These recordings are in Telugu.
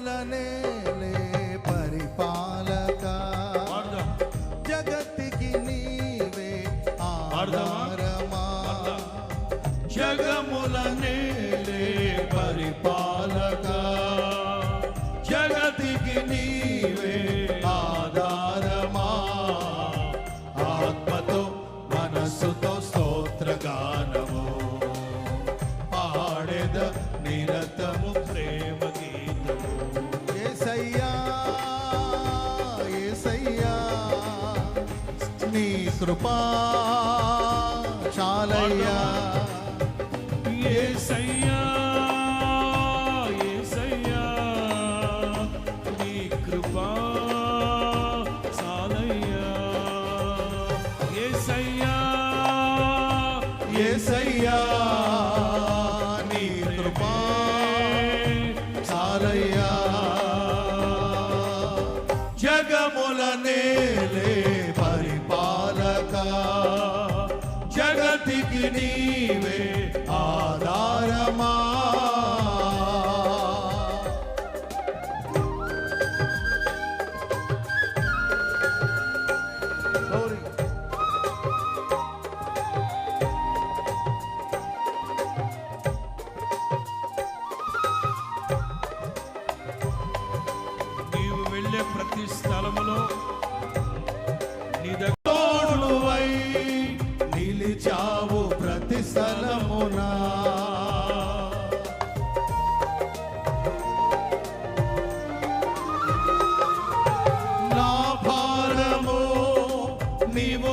planeta. కృపా చాలయ్య. ప్రతి స్థలములో నీ దగ్గర నిలిచావు ప్రతి స్థలమునా. నా భారము నీవు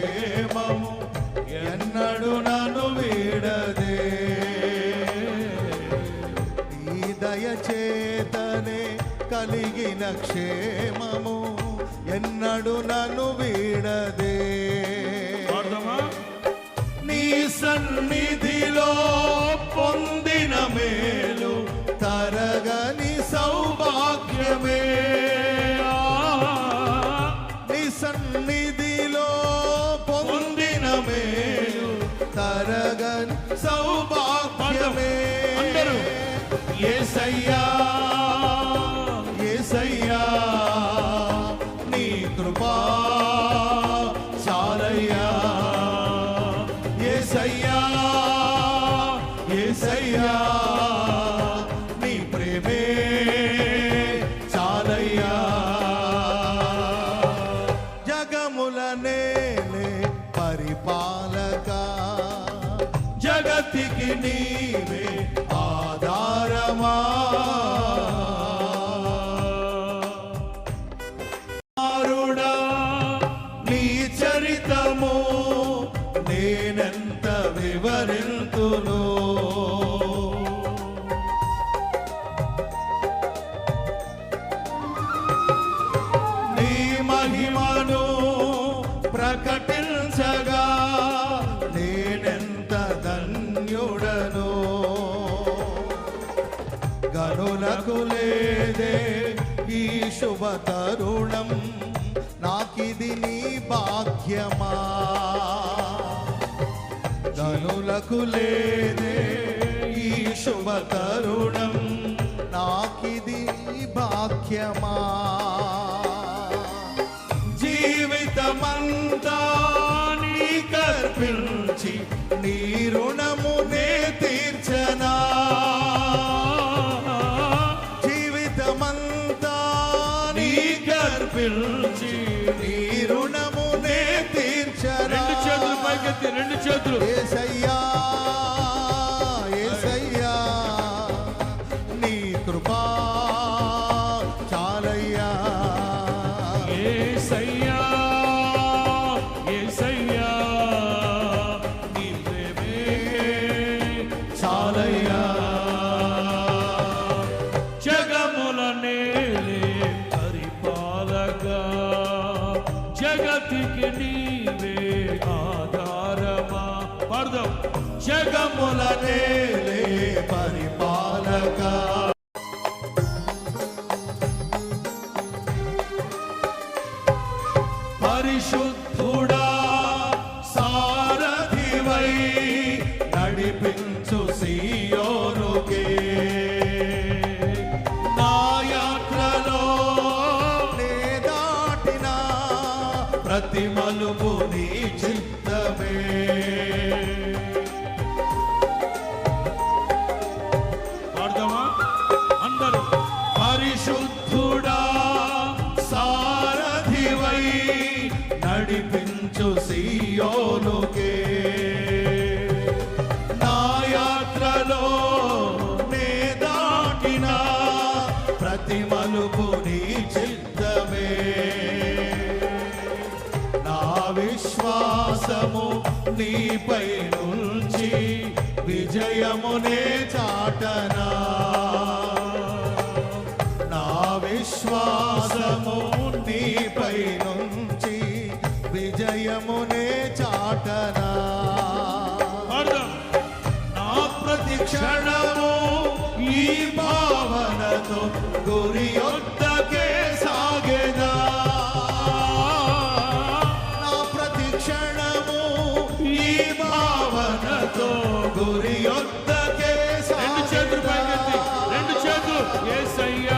క్షేమము ఎన్నడు నన్ను వీడదే నీ దయచేతనే కలిగిన క్షేమము ఎన్నడు నన్ను వీడదే? నీ సన్నిధిలో పొందిన మేలు ఏసయ్యా ఏసయ్యా నీ కృపా చాలయ్యా ఏసయ్యా ఏసయ్యా నీ ప్రేమే చాలయ్యా జగముల నేలే పరిపాలక జగతికి నీవే ఆధారమా లేదే ఈ శుభ తరుణం. నాకిది నీ భాగ్యమా? ధనులకు లేదే ఈ శుభ తరుణం. నాకిది నీ పైకెత్తి రెండు చేతులు. ఏసయ్యా ఏసయ్యా నీ కృపా చాలయ్యా. యేసయ్యా యేసయ్యా నీ ప్రేమే చాలయ్యా. జగముల నేలే పరిపాలక. పరిశుద్ధుడా సారథివై నడిపించు సియోనుకే. నా యాత్రలో నే దాటిన ప్రతి మలుపు నీ నడిపించు సియోనుకే. నా యాత్రలో నే దాటిన ప్రతి మలుపు నీ చిత్తమే. నా విశ్వాసము నీపై నుంచి విజయమునే చాటనా. నా విశ్వాసము క్షణము ఈ భావనతో గురి యొద్దకే సాగేదా? నా ప్రతి క్షణము ఈ భావనతో గురి యొద్దకే రెండు చేతులు రెండు చేతులు. ఏసయ్యా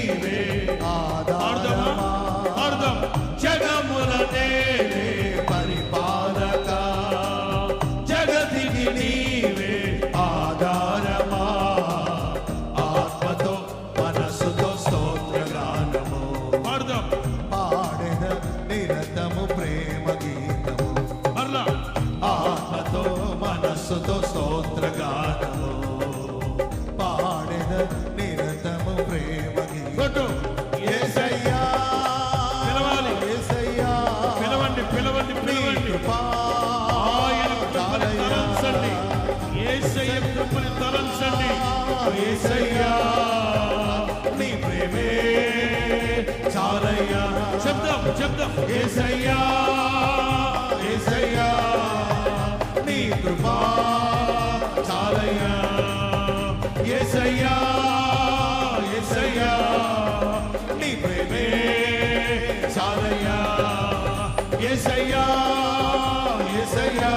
ఏసయ్యా నీ ప్రేమే చాలయ్యా. శబ్దం శబ్దం. ఏసయ్యా ఏసయ్యా నీ కృపా చాలయ్యా. ఏసయ్యా ఏసయ్యా నీ ప్రేమే చాలయ్యా. ఏసయ్యా ఏసయ్యా